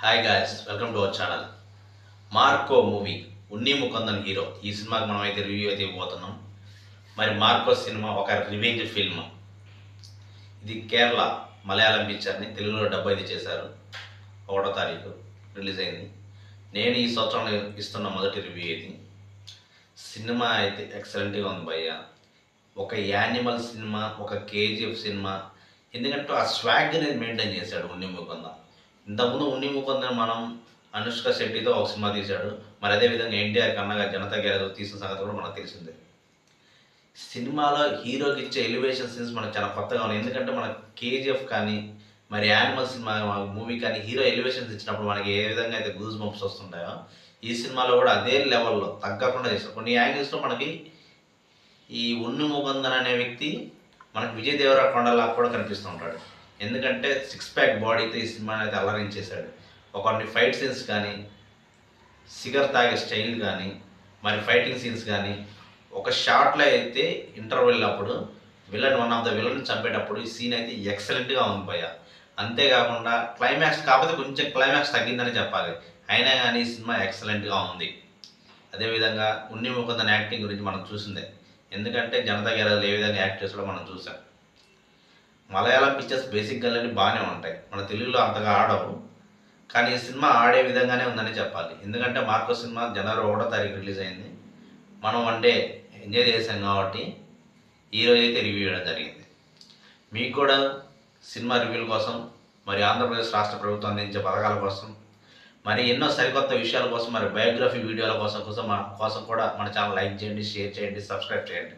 Hi guys welcome to our channel Marco movie Unni Mukundan hero ఈ సినిమాకి మనం అయితే రివ్యూ అయితే ఇవ్వబోతున్నాం. మరి మార్కో సినిమా ఒక రివెంజ్ ఫిల్మ్ ఇది కేరళ మలయాళం పిక్చర్ని తెలుగులో డబ్బు అయితే చేశారు. ఒకటో తారీఖు రిలీజ్ అయింది. నేను ఈ సంవత్సరం ఇస్తున్న మొదటి రివ్యూ ఇది. సినిమా అయితే ఎక్సలెంట్గా ఉంది భయ్య. ఒక యానిమల్ సినిమా ఒక కేజీఎఫ్ సినిమా ఎందుకంటే ఆ స్వాగ్ అనేది మెయింటైన్ చేశాడు ఉన్ని ముకుందన్. ఇంతకుముందు ఉన్ని ముకుంద మనం అనుష్క శెట్టితో ఒక సినిమా తీశాడు. మరి అదేవిధంగా ఎన్టీఆర్ కన్నగా జనతా గ్యారేజ్ తీసిన సంగతి కూడా మనకు తెలిసిందే. సినిమాలో హీరోకి ఇచ్చే ఎలివేషన్ సీన్స్ మనకు చాలా కొత్తగా ఉన్నాయి. ఎందుకంటే మన కేజీఎఫ్ కానీ మరి యానిమల్ సినిమా మూవీ కానీ హీరో ఎలివేషన్స్ ఇచ్చినప్పుడు మనకి ఏ విధంగా అయితే గూజ్ బంప్స్ వస్తుంటాయో ఈ సినిమాలో కూడా అదే లెవెల్లో తగ్గకుండా చేశారు. కొన్ని యాంగిల్స్లో మనకి ఈ ఉన్ని ముకుందన్ అనే వ్యక్తి మనకి విజయ్ దేవరా కొండలా కూడా కనిపిస్తూ ఉంటాడు. ఎందుకంటే సిక్స్ ప్యాక్ బాడీతో ఈ సినిమాని అయితే అలరించేశాడు ఒకరిని ఫైట్ సీన్స్ కానీ సిగర్ తాగే స్టైల్ కానీ మరి ఫైటింగ్ సీన్స్ కానీ ఒక షాట్లో అయితే ఇంటర్వెల్ అప్పుడు villain one of the villain చంపేటప్పుడు ఈ సీన్ అయితే ఎక్సలెంట్గా ఉంది భయ్య. అంతేకాకుండా క్లైమాక్స్ కాకపోతే కొంచెం క్లైమాక్స్ తగ్గిందని చెప్పాలి. అయినా కానీ ఈ సినిమా ఎక్సలెంట్గా ఉంది. అదేవిధంగా ఉన్ని ముకుందన్ యాక్టింగ్ గురించి మనం చూసిందే. ఎందుకంటే జనతా గ్యారేజ్ ఏ విధంగా యాక్ట్ చేసాడో మనం చూసాం మలయాళం పిక్చర్స్ బేసిక్గానే బాగానే ఉంటాయి. మన తెలుగులో అంతగా ఆడవు. కానీ ఈ సినిమా ఆడే విధంగానే ఉందని చెప్పాలి. ఎందుకంటే మార్కో సినిమా జనవరి ఒకటో తారీఖు రిలీజ్ అయింది. మనం వన్ డే ఎంజాయ్ చేసాం కాబట్టి ఈరోజు అయితే రివ్యూ ఇవ్వడం జరిగింది. మీకు కూడా సినిమా రివ్యూల కోసం మరి ఆంధ్రప్రదేశ్ రాష్ట్ర ప్రభుత్వం అందించే పథకాల కోసం మరి ఎన్నో సరికొత్త విషయాల కోసం మరి బయోగ్రఫీ వీడియోల కోసం కోసం మా కోసం కూడా మన ఛానల్ లైక్ చేయండి షేర్ చేయండి సబ్స్క్రైబ్ చేయండి.